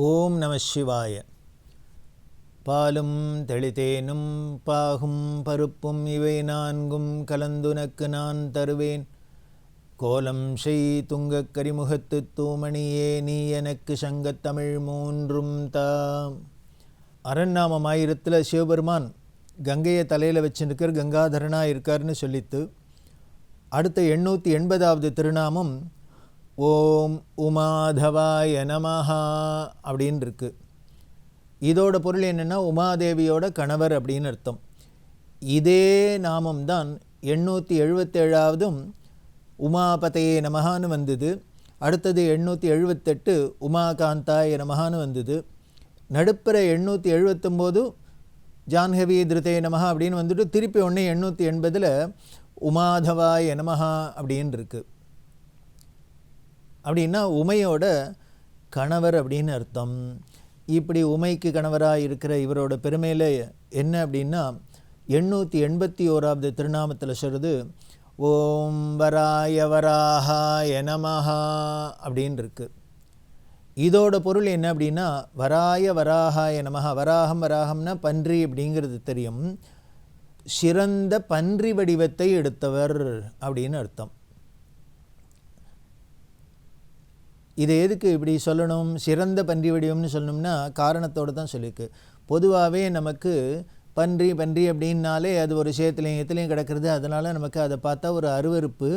ஓம் நம சிவாய. பாலும் தெளித்தேனும் பாகும் பருப்பும் இவை நான்கும் கலந்துனக்கு நான் தருவேன். கோலம் செய் துங்கக் கரிமுகத்து தூமணியே நீ எனக்கு சங்கத்தமிழ் மூன்றும் தாம் அரண்நாமம் ஆயிரத்தில் சிவபெருமான் கங்கையை தலையில் வச்சுருக்கிற கங்காதரனா இருக்காருன்னு சொல்லித்து அடுத்த எண்ணூற்றி எண்பதாவது திருநாமம் ஓம் உமாதவாய நமஹா அப்படின்னு இருக்குது இதோட பொருள் என்னென்னா உமாதேவியோட கணவர் அப்படின்னு அர்த்தம். இதே நாமம் தான் எண்ணூற்றி எழுபத்தேழாவதும் உமாபதையே நமகான்னு வந்தது. அடுத்தது எண்ணூற்றி எழுபத்தெட்டு உமாகாந்தாய நமகான்னு வந்தது. நடுப்புற எண்ணூற்றி எழுபத்தொம்போது ஜான்ஹவி திருதே நமஹா அப்படின்னு வந்துட்டு திருப்பி ஒன்று எண்ணூற்றி எண்பதில் உமாதவாய நமஹா அப்படின்னு இருக்குது அப்படின்னா உமையோட கணவர் அப்படின்னு அர்த்தம். இப்படி உமைக்கு கணவராக இருக்கிற இவரோட பெருமையில் என்ன அப்படின்னா எண்ணூற்றி எண்பத்தி ஓராவது திருநாமத்தில் சொல்கிறது ஓம் வராய வராஹாய நமஹா அப்படின்னு இருக்குது இதோட பொருள் என்ன அப்படின்னா வராய வராகாய நமஹா வராகம் வராகம்னா பன்றி அப்படிங்கிறது தெரியும். சிறந்த பன்றி வடிவத்தை எடுத்தவர் அப்படின்னு அர்த்தம். இதை எதுக்கு இப்படி சொல்லணும்? சிறந்த பன்றி வடிவம்னு சொல்லணும்னா காரணத்தோடு தான் சொல்லியிருக்கு. பொதுவாகவே நமக்கு பன்றி பன்றி அப்படின்னாலே அது ஒரு சேத்துலையும் எத்துலையும் கிடக்கிறது. அதனால் நமக்கு அதை பார்த்தா ஒரு அருவறுப்பு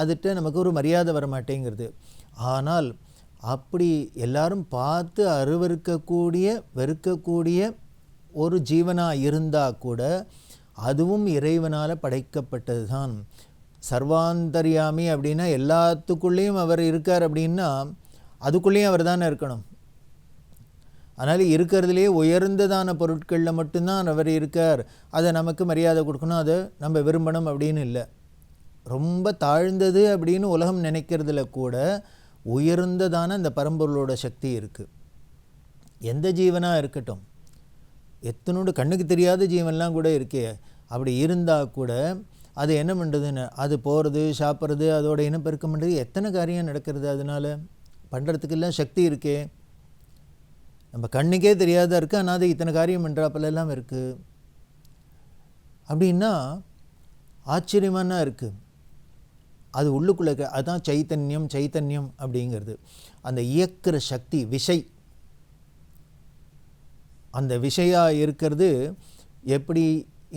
அதுகிட்ட நமக்கு ஒரு மரியாதை வர மாட்டேங்கிறது ஆனால் அப்படி எல்லாரும் பார்த்து அருவறுக்கக்கூடிய வெறுக்கக்கூடிய ஒரு ஜீவனாக இருந்தால் கூட அதுவும் இறைவனால் படைக்கப்பட்டது தான் சர்வாந்தரியாமி அப்படின்னா எல்லாத்துக்குள்ளேயும் அவர் இருக்கார் அப்படின்னா அதுக்குள்ளேயும் அவர் தானே இருக்கணும். அதனால் இருக்கிறதுலே உயர்ந்ததான பொருட்களில் மட்டும்தான் அவர் இருக்கார். அதை நமக்கு மரியாதை கொடுக்கணும். அதை நம்ம விரும்பணும் அப்படின்னு இல்லை. ரொம்ப தாழ்ந்தது அப்படின்னு உலகம் நினைக்கிறதுல கூட உயர்ந்ததான அந்த பரம்பொருளோட சக்தி இருக்குது எந்த ஜீவனாக இருக்கட்டும். எத்தனோடு கண்ணுக்கு தெரியாத ஜீவன்லாம் கூட இருக்கே. அப்படி இருந்தால் கூட அது என்ன பண்ணுறதுன்னு அது போகிறது சாப்பிட்றது அதோட இனப்பெருக்கம் பண்ணுறது எத்தனை காரியம் நடக்கிறது அதனால்? பண்ணுறதுக்கெல்லாம் சக்தி இருக்கே. நம்ம கண்ணுக்கே தெரியாத இருக்குது ஆனால் அது இத்தனை காரியம் பண்ணுறாப்பிலெல்லாம் இருக்குது அப்படின்னா ஆச்சரியமான இருக்குது அது உள்ளுக்குள்ளே அதுதான் சைத்தன்யம் சைத்தன்யம் அப்படிங்கிறது. அந்த இயக்கிற சக்தி விஷை அந்த விஷயாக இருக்கிறது எப்படி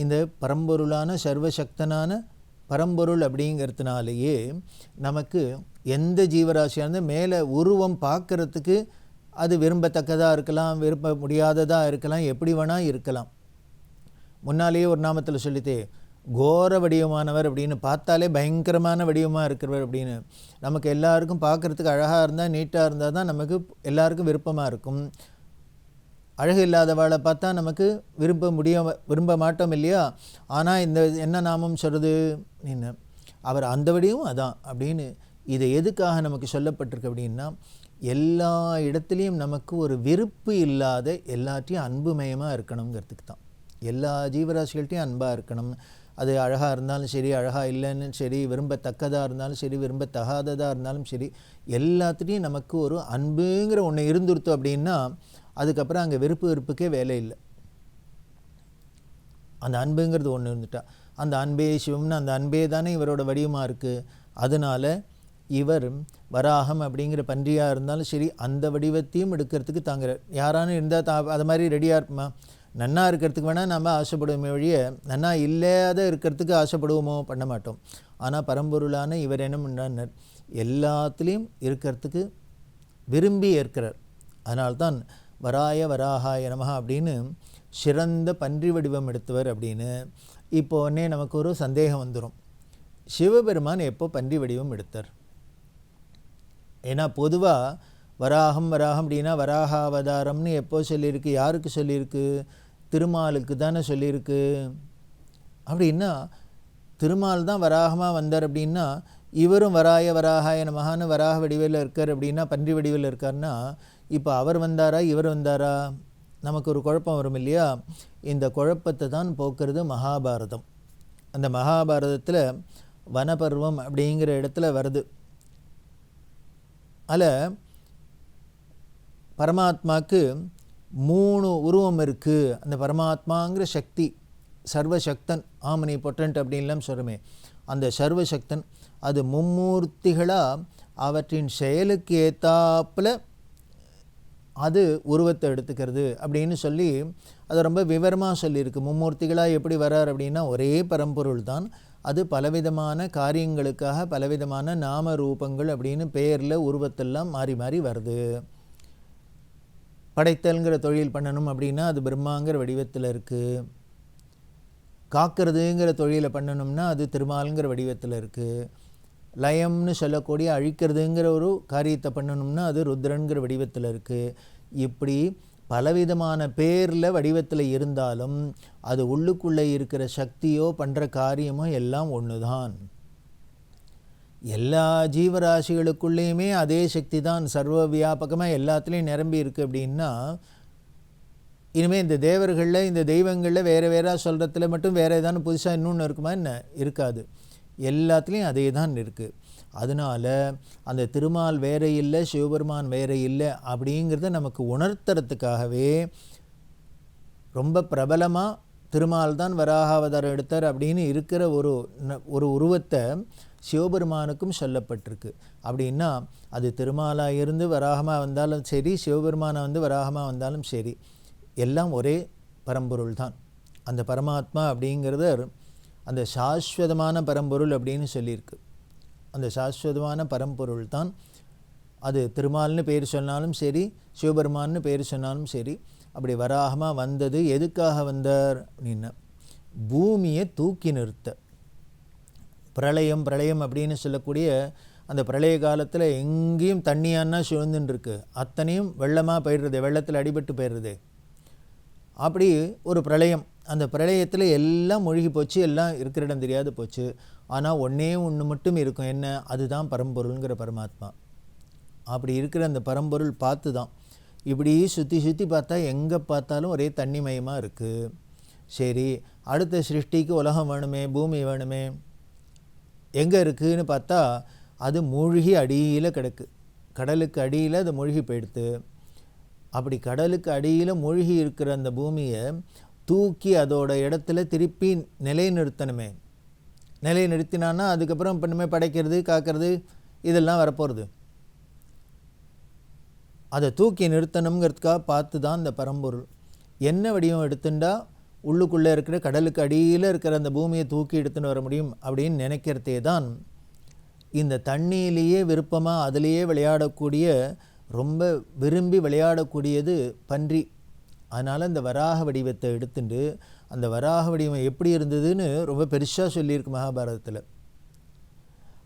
இந்த பரம்பொருளான சர்வசக்தனான பரம்பொருள் அப்படிங்கிறதுனாலேயே நமக்கு எந்த ஜீவராசியாக இருந்தால் மேலே உருவம் பார்க்குறதுக்கு அது விரும்பத்தக்கதாக இருக்கலாம் விரும்ப முடியாததாக இருக்கலாம் எப்படி வேணால் இருக்கலாம். முன்னாலேயே ஒரு நாமத்தில் சொல்லித்தே கோர வடிவமானவர் அப்படின்னு பார்த்தாலே பயங்கரமான வடிவமாக இருக்கிறவர் அப்படின்னு. நமக்கு எல்லாருக்கும் பார்க்குறதுக்கு அழகாக இருந்தால் நீட்டாக இருந்தால் தான் நமக்கு எல்லாருக்கும் விருப்பமாக இருக்கும். அழகு இல்லாதவாளை பார்த்தா நமக்கு விரும்ப முடிய விரும்ப மாட்டோம் இல்லையா? ஆனால் இந்த என்ன நாமம் சொல்கிறது நின்று அவர் அந்தபடியும் அதான் அப்படின்னு இதை எதுக்காக நமக்கு சொல்லப்பட்டிருக்கு அப்படின்னா எல்லா இடத்துலையும் நமக்கு ஒரு விருப்பு இல்லாத எல்லாத்தையும் அன்புமயமாக இருக்கணுங்கிறதுக்கு தான். எல்லா ஜீவராசிகள்கிட்டையும் அன்பாக இருக்கணும். அது அழகாக இருந்தாலும் சரி அழகாக இல்லைன்னு சரி விரும்பத்தக்கதாக இருந்தாலும் சரி விரும்பத்தகாததாக இருந்தாலும் சரி எல்லாத்துலேயும் நமக்கு ஒரு அன்புங்கிற ஒன்று இருந்துருத்தோம் அப்படின்னா அதுக்கப்புறம் அங்கே வெறுப்பு வெறுப்புக்கே வேலை இல்லை. அந்த அன்புங்கிறது ஒன்று இருந்துட்டா. அந்த அன்பே சிவம்னு அந்த அன்பே தானே இவரோட வடிவமாக இருக்குது அதனால் இவர் வராகம் அப்படிங்கிற பன்றியாக இருந்தாலும் சரி அந்த வடிவத்தையும் எடுக்கிறதுக்கு தாங்குறார். யாரானு இருந்தால் தா அது மாதிரி ரெடியாக இருப்போமா? நன்னா இருக்கிறதுக்கு வேணால் நம்ம ஆசைப்படுவோமே வழிய நன்னா இல்லாத இருக்கிறதுக்கு ஆசைப்படுவோமோ? பண்ண மாட்டோம். ஆனால் பரம்பொருளான இவர் என்ன பண்ணார் எல்லாத்துலேயும் இருக்கிறதுக்கு விரும்பி ஏற்கிறார். அதனால்தான் வராய வராகாய நமகா அப்படின்னு சிறந்த பன்றி வடிவம் எடுத்தவர் அப்படின்னு இப்போ உடனே நமக்கு ஒரு சந்தேகம் வந்துடும் சிவபெருமான் எப்போ பன்றி வடிவம் எடுத்தார்? ஏன்னா பொதுவாக வராகம் வராகம் அப்படின்னா வராக அவதாரம்னு எப்போ சொல்லியிருக்கு யாருக்கு சொல்லியிருக்கு? திருமாலுக்கு தானே சொல்லியிருக்கு. அப்படின்னா திருமால் தான் வராகமாக வந்தார் அப்படின்னா இவரும் வராய வராகாய நமகான்னு வராக வடிவில் இருக்கார் அப்படின்னா பன்றி வடிவில் இருக்கார்னா இப்போ அவர் வந்தாரா இவர் வந்தாரா? நமக்கு ஒரு குழப்பம் வரும் இல்லையா? இந்த குழப்பத்தை தான் போக்குறது மகாபாரதம். அந்த மகாபாரதத்தில் வனபர்வம் அப்படிங்கிற இடத்துல வருது. அதில் பரமாத்மாவுக்கு மூணு உருவம் இருக்குது அந்த பரமாத்மாங்கிற சக்தி சர்வசக்தன் ஆமனி பொட்டன்ட் அப்படின்லாம் சொல்கிறோமே அந்த சர்வசக்தன் அது மும்மூர்த்திகளாக அவற்றின் செயலுக்கு ஏத்தாப்புல அது உருவத்தை எடுத்துக்கிறது அப்படின்னு சொல்லி அது ரொம்ப விவரமாக சொல்லியிருக்கு. மும்மூர்த்திகளாக எப்படி வரார் அப்படின்னா ஒரே பரம்பொருள் தான். அது பலவிதமான காரியங்களுக்காக பலவிதமான நாம ரூபங்கள் அப்படின்னு பெயரில் உருவத்தெல்லாம் மாறி மாறி வருது. படைத்தல்ங்கிற தொழில் பண்ணணும் அப்படின்னா அது பிரம்மாங்கிற வடிவத்தில் இருக்குது காக்கிறதுங்கிற தொழிலை பண்ணணும்னா அது திருமாலுங்கிற வடிவத்தில் இருக்குது லயம்னு சொல்லக்கூடிய அழிக்கிறதுங்கிற ஒரு காரியத்தை பண்ணணும்னா அது ருத்ரன்கிற வடிவத்தில் இருக்குது இப்படி பலவிதமான பேரில் வடிவத்தில் இருந்தாலும் அது உள்ளுக்குள்ளே இருக்கிற சக்தியோ பண்ணுற காரியமோ எல்லாம் ஒன்று தான் எல்லா ஜீவராசிகளுக்குள்ளேயுமே அதே சக்தி தான் சர்வ வியாபகமாக எல்லாத்துலேயும் நிரம்பி இருக்குது அப்படின்னா இனிமேல் இந்த தேவர்களில் இந்த தெய்வங்களில் வேறு வேறாக சொல்கிறதுல மட்டும் வேறு ஏதாவது புதுசாக இன்னொன்று இருக்குமா? என்ன? இருக்காது. எல்லாத்துலேயும் அதே தான் இருக்குது அதனால் அந்த திருமால் வேற இல்லை சிவபெருமான் வேற இல்லை அப்படிங்கிறத நமக்கு உணர்த்துறதுக்காகவே ரொம்ப பிரபலமாக திருமால் தான் வராகாவதாரம் எடுத்தார் அப்படின்னு இருக்கிற ஒரு ஒரு உருவத்தை சிவபெருமானுக்கும் சொல்லப்பட்டிருக்கு. அப்படின்னா அது திருமாலாக இருந்து வராகமாக வந்தாலும் சரி சிவபெருமானை வந்து வராகமாக வந்தாலும் சரி எல்லாம் ஒரே பரம்பொருள் தான். அந்த பரமாத்மா அப்படிங்கிறத அந்த சாஸ்வதமான பரம்பொருள் அப்படின்னு சொல்லியிருக்கு. அந்த சாஸ்வதமான பரம்பொருள் தான் அது திருமால்னு பேர் சொன்னாலும் சரி சிவபெருமான்னு பேர் சொன்னாலும் சரி அப்படி வராகமாக வந்தது எதுக்காக வந்தார் அப்படின்னா பூமியை தூக்கி நிறுத்த. பிரளயம் பிரளயம் அப்படின்னு சொல்லக்கூடிய அந்த பிரளய காலத்தில் எங்கேயும் தண்ணியான்னா சுழந்துன்னு இருக்கு. அத்தனையும் வெள்ளமாக போயிடுறது வெள்ளத்தில் அடிபட்டு போயிடுறது. அப்படி ஒரு பிரளயம். அந்த பிரளயத்தில் எல்லாம் மூழ்கி போச்சு எல்லாம் இருக்கிற இடம் தெரியாது போச்சு. ஆனால் ஒன்றே ஒன்று மட்டும் இருக்கும். என்ன? அதுதான் பரம்பொருளுங்கிற பரமாத்மா. அப்படி இருக்கிற அந்த பரம்பொருள் பார்த்து தான் இப்படி சுற்றி சுற்றி பார்த்தா எங்கே பார்த்தாலும் ஒரே தண்ணிமயமாக இருக்குது சரி அடுத்த சிருஷ்டிக்கு உலகம் வேணுமே பூமி வேணுமே எங்கே இருக்குதுன்னு பார்த்தா அது மூழ்கி அடியில் கிடக்கு. கடலுக்கு அடியில் அது மூழ்கி போயிடுத்து அப்படி கடலுக்கு அடியில் மூழ்கி இருக்கிற அந்த பூமியை தூக்கி அதோட இடத்துல திருப்பி நிலைநிறுத்தணுமே. நிலைநிறுத்தினான்னா அதுக்கப்புறம் பண்ணுமே படைக்கிறது காக்கிறது இதெல்லாம் வரப்போகிறது அதை தூக்கி நிறுத்தணுங்கிறதுக்காக பார்த்து தான் இந்த பரம்பொருள். என்ன வடிவம் எடுத்துட்டா உள்ளுக்குள்ளே இருக்கிற கடலுக்கு அடியில் இருக்கிற அந்த பூமியை தூக்கி எடுத்துன்னு வர முடியும் அப்படின்னு நினைக்கிறதே தான் இந்த தண்ணியிலேயே விருப்பமாக அதிலேயே விளையாடக்கூடிய ரொம்ப விரும்பி விளையாடக்கூடியது பன்றி. அதனால் அந்த வராக வடிவத்தை எடுத்துட்டு அந்த வராக வடிவம் எப்படி இருந்ததுன்னு ரொம்ப பெருசாக சொல்லியிருக்கு மகாபாரதத்தில்.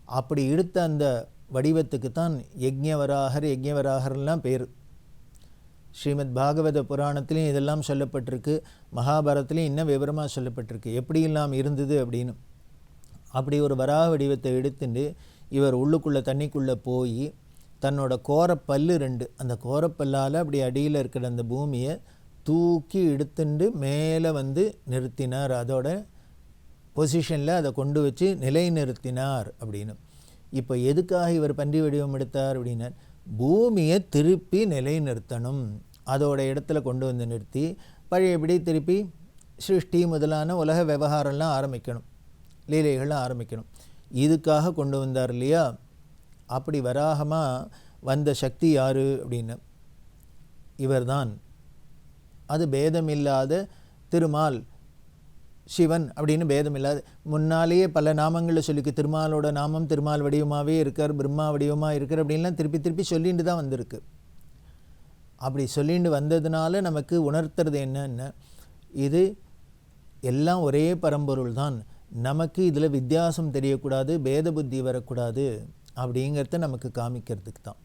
அப்படி எடுத்த அந்த வடிவத்துக்கு தான் யஜ்யவராகர் யஜ்யவராகர்லாம் பேர். ஸ்ரீமத் பாகவத புராணத்திலையும் இதெல்லாம் சொல்லப்பட்டிருக்கு மகாபாரதத்துலேயும் இன்னும் விவரமாக சொல்லப்பட்டிருக்கு எப்படியெல்லாம் இருந்தது அப்படின்னு. அப்படி ஒரு வராக வடிவத்தை எடுத்துட்டு இவர் உள்ளுக்குள்ளே தண்ணிக்குள்ளே போய் தன்னோட கோரப்பல்லு ரெண்டு. அந்த கோரப்பல்லால் அப்படி அடியில் இருக்கிற அந்த பூமியை தூக்கி எடுத்துண்டு மேலே வந்து நிறுத்தினார். அதோட பொசிஷனில் அதை கொண்டு வச்சு நிலைநிறுத்தினார் அப்படின்னு. இப்போ எதுக்காக இவர் பன்றி வடிவம் எடுத்தார் அப்படின்னா பூமியை திருப்பி நிலைநிறுத்தணும். அதோட இடத்துல கொண்டு வந்து நிறுத்தி பழையபடி திருப்பி? சிருஷ்டி முதலான உலக விவகாரம்லாம் ஆரம்பிக்கணும். லீலைகள்லாம் ஆரம்பிக்கணும். இதுக்காக கொண்டு வந்தார் இல்லையா? அப்படி வராகமாக வந்த சக்தி யார் அப்படின்னு? இவர்தான். அது பேதமில்லாத திருமால் சிவன் அப்படின்னு பேதம் இல்லாது முன்னாலேயே பல நாமங்களில் சொல்லிக்கு திருமாலோட நாமம் திருமால் வடிவமாகவே இருக்கார் பிரம்மா வடிவமாக இருக்கார் அப்படின்லாம் திருப்பி திருப்பி சொல்லிட்டு தான் வந்திருக்கு. அப்படி சொல்லிட்டு வந்ததுனால நமக்கு உணர்த்துறது என்னென்ன இது எல்லாம் ஒரே பரம்பொருள் தான் நமக்கு இதில் வித்தியாசம் தெரியக்கூடாது பேத புத்தி வரக்கூடாது. அப்படிங்கிறத நமக்கு காமிக்கிறதுக்கு தான்.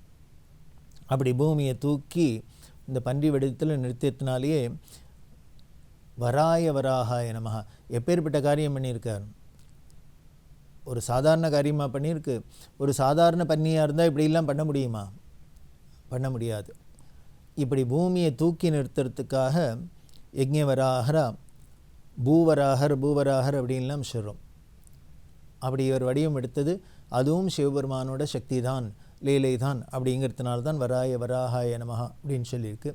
அப்படி பூமியை தூக்கி இந்த பன்றி வடிவத்தில் நிறுத்தியத்தினாலேயே வராய வராகாய நமஹ. எப்பேற்பட்ட காரியம் பண்ணியிருக்கார்? ஒரு சாதாரண காரியமாக பண்ணியிருக்கு. ஒரு சாதாரண பன்னியாக இருந்தால் இப்படிலாம் பண்ண முடியுமா? பண்ண முடியாது. இப்படி பூமியை தூக்கி நிறுத்துறதுக்காக யஜ்ஞவராகரா பூவராகர் பூவராகர் அப்படின்லாம் சொல்கிறோம் அப்படி இவர் வடிவம் எடுத்தது அதுவும் சிவபெருமானோட சக்தி தான் லீலை தான் அப்படிங்கிறதுனால தான் வராய வராகாய நமகா அப்படின்னு சொல்லியிருக்கு.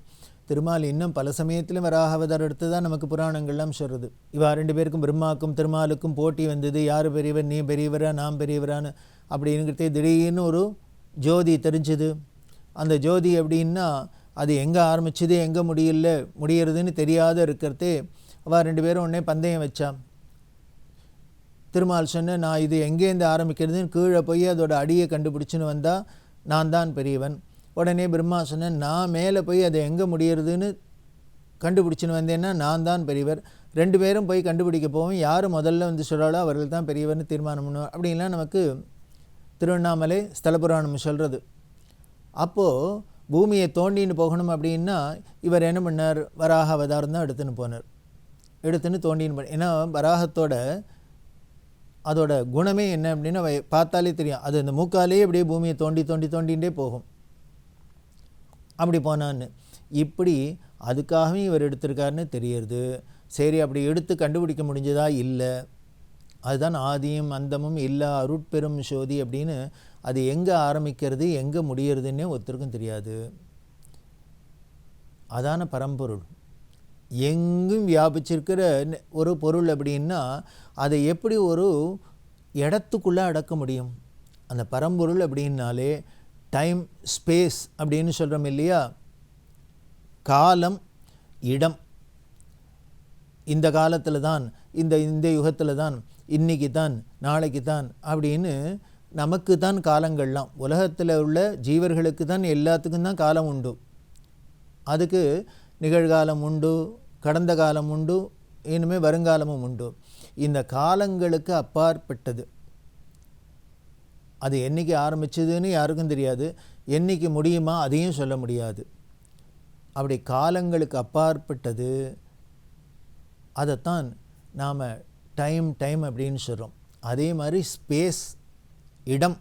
திருமால் இன்னும் பல சமயத்திலும் வராக எடுத்து தான் நமக்கு புராணங்கள்லாம் சொல்கிறது இவா ரெண்டு பேருக்கும் பிரம்மாக்கும் திருமாலுக்கும் போட்டி வந்தது. யார் பெரியவர்? நீ பெரியவரா? நாம் பெரியவரான்னு அப்படிங்கிறதே திடீர்னு ஒரு ஜோதி தெரிஞ்சுது. அந்த ஜோதி அப்படின்னா அது எங்கே ஆரம்பிச்சது எங்கே முடியல முடியறதுன்னு தெரியாத இருக்கிறதே அவள் ரெண்டு பேரும் உடனே பந்தயம் வச்சா. திருமால் சொன்ன நான் இது எங்கேருந்து ஆரம்பிக்கிறதுன்னு கீழே போய் அதோட அடியை கண்டுபிடிச்சின்னு வந்தால் நான் தான் பெரியவன். உடனே பிரம்மா சொன்னேன் நான் மேலே போய் அது எங்கே முடியறதுன்னு கண்டுபிடிச்சின்னு வந்தேன்னா நான் தான் பெரியவர். ரெண்டு பேரும் போய் கண்டுபிடிக்க போவோம். யார் முதல்ல வந்து சொல்கிறாளோ அவர்கள் தான் பெரியவர்னு தீர்மானம் பண்ணுவோம். அப்படின்லாம் நமக்கு திருவண்ணாமலை ஸ்தலபுராணம் சொல்கிறது அப்போது பூமியை தோண்டின்னு போகணும் அப்படின்னா இவர் என்ன பண்ணார்? வராக அவதாரம் தான் எடுத்துன்னு போனார். எடுத்துன்னு தோண்டின்னு போ ஏன்னா வராகத்தோட அதோட குணமே என்ன அப்படின்னு பார்த்தாலே தெரியும். அது அந்த மூக்காலே அப்படியே பூமியை தோண்டி தோண்டி தோண்டிகிட்டே போகும். அப்படி போனான்னு. இப்படி அதுக்காகவே இவர் எடுத்திருக்காருன்னு தெரியறது. சரி அப்படி எடுத்து கண்டுபிடிக்க முடிஞ்சதா? இல்லை. அதுதான் ஆதியும் அந்தமும் இல்லை அருட்பெரும் சோதி அப்படின்னு அது எங்கே ஆரம்பிக்கிறது எங்கே முடியறதுன்னே ஒருத்தருக்கும் தெரியாது. அதான பரம்பொருள். எங்கும் வியாபிச்சிருக்கிற ஒரு பொருள் அப்படின்னா அதை எப்படி ஒரு இடத்துக்குள்ளே அடக்க முடியும்? அந்த பரம்பொருள் அப்படின்னாலே டைம் ஸ்பேஸ் அப்படின்னு சொல்கிறோம் இல்லையா? காலம் இடம். இந்த காலத்தில் தான் இந்த இந்த யுகத்தில் தான் இன்னைக்கு தான் நாளைக்கு தான் அப்படின்னு நமக்கு தான் காலங்கள்லாம். உலகத்தில் உள்ள ஜீவர்களுக்கு தான் எல்லாத்துக்கும் தான் காலம் உண்டு. அதுக்கு நிகழ்காலம் உண்டு கடந்த காலம் உண்டு இனிமே வருங்காலமும் உண்டு. இந்த காலங்களுக்கு அப்பாற்பட்டது. அது என்னைக்கு ஆரம்பிச்சதுன்னு யாருக்கும் தெரியாது. என்றைக்கு முடியுமா அதையும் சொல்ல முடியாது. அப்படி காலங்களுக்கு அப்பாற்பட்டது அதைத்தான் நாம் டைம் டைம் அப்படின்னு சொல்கிறோம் அதே மாதிரி ஸ்பேஸ் இடம்.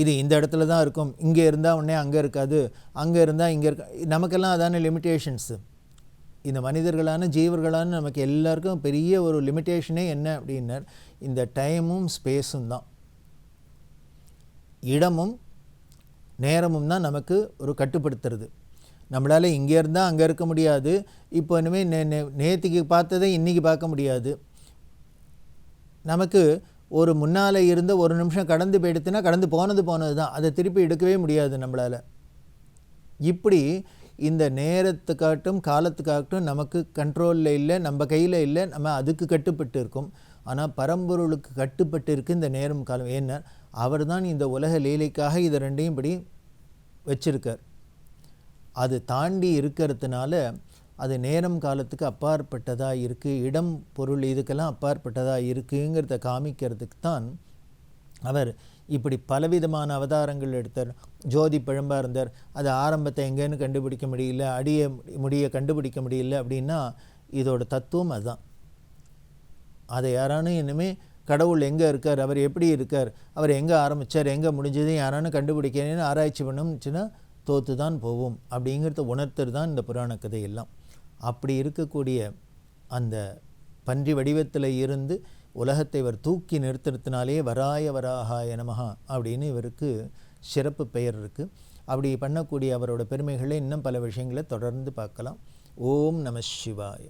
இது இந்த இடத்துல தான் இருக்கும். இங்கே இருந்தால் உடனே அங்கே இருக்காது. அங்கே இருந்தால் இங்கே இருக்க நமக்கெல்லாம் அதான லிமிட்டேஷன்ஸு இந்த மனிதர்களான ஜீவர்களான நமக்கு எல்லாருக்கும் பெரிய ஒரு லிமிட்டேஷனே என்ன அப்படின்னா இந்த டைமும் ஸ்பேஸும் தான். இடமும் நேரமும் தான் நமக்கு ஒரு கட்டுப்படுத்துறது. நம்மளால் இங்கே இருந்தால் அங்கே இருக்க முடியாது. இப்போ இனிமேல் நே நே நேற்றுக்கு பார்த்ததை இன்றைக்கி பார்க்க முடியாது. நமக்கு ஒரு முன்னால் இருந்த ஒரு நிமிஷம் கடந்து போயிடுத்துன்னா கடந்து போனது போனது தான். அதை திருப்பி எடுக்கவே முடியாது நம்மளால். இப்படி இந்த நேரத்துக்காட்டும் காலத்துக்காகட்டும் நமக்கு கண்ட்ரோலில் இல்லை நம்ம கையில் இல்லை நம்ம அதுக்கு கட்டுப்பட்டு இருக்கோம் ஆனால் பரம்பொருளுக்கு கட்டுப்பட்டு இருக்குது இந்த நேரம் காலம். ஏன்னா அவர் தான் இந்த உலக லீலைக்காக இதை ரெண்டையும் இப்படி வச்சிருக்கார். அது தாண்டி இருக்கிறதுனால அது நேரம் காலத்துக்கு அப்பாற்பட்டதாக இருக்குது இடம் பொருள் இதுக்கெல்லாம் அப்பாற்பட்டதாக இருக்குங்கிறத காமிக்கிறதுக்கு தான் அவர் இப்படி பலவிதமான அவதாரங்கள் எடுத்தார். ஜோதி பிழம்பாக இருந்தார். அது ஆரம்பத்தை எங்கேன்னு கண்டுபிடிக்க முடியல அடிய முடிய கண்டுபிடிக்க முடியல அப்படின்னா இதோட தத்துவம் அதுதான். அதை யாரானும் இனிமேல் கடவுள் எங்கே இருக்கார் அவர் எப்படி இருக்கார் அவர் எங்கே ஆரம்பித்தார் எங்கே முடிஞ்சது யாரானும் கண்டுபிடிக்கணும்னு ஆராய்ச்சி பண்ணோம்னுச்சுன்னா தோற்று தான் போவோம் அப்படிங்கிறத உணர்த்தர் தான் இந்த புராண கதையெல்லாம். அப்படி இருக்கக்கூடிய அந்த பன்றி வடிவத்தில் இருந்து உலகத்தை இவர் தூக்கி நிறுத்துறதுனாலே வராய வராகாய நமகா அப்படின்னு இவருக்கு சிறப்பு பெயர் இருக்குது அப்படி பண்ணக்கூடிய அவரோட பெருமைகளை இன்னும் பல விஷயங்களை தொடர்ந்து பார்க்கலாம். ஓம் நம சிவாய.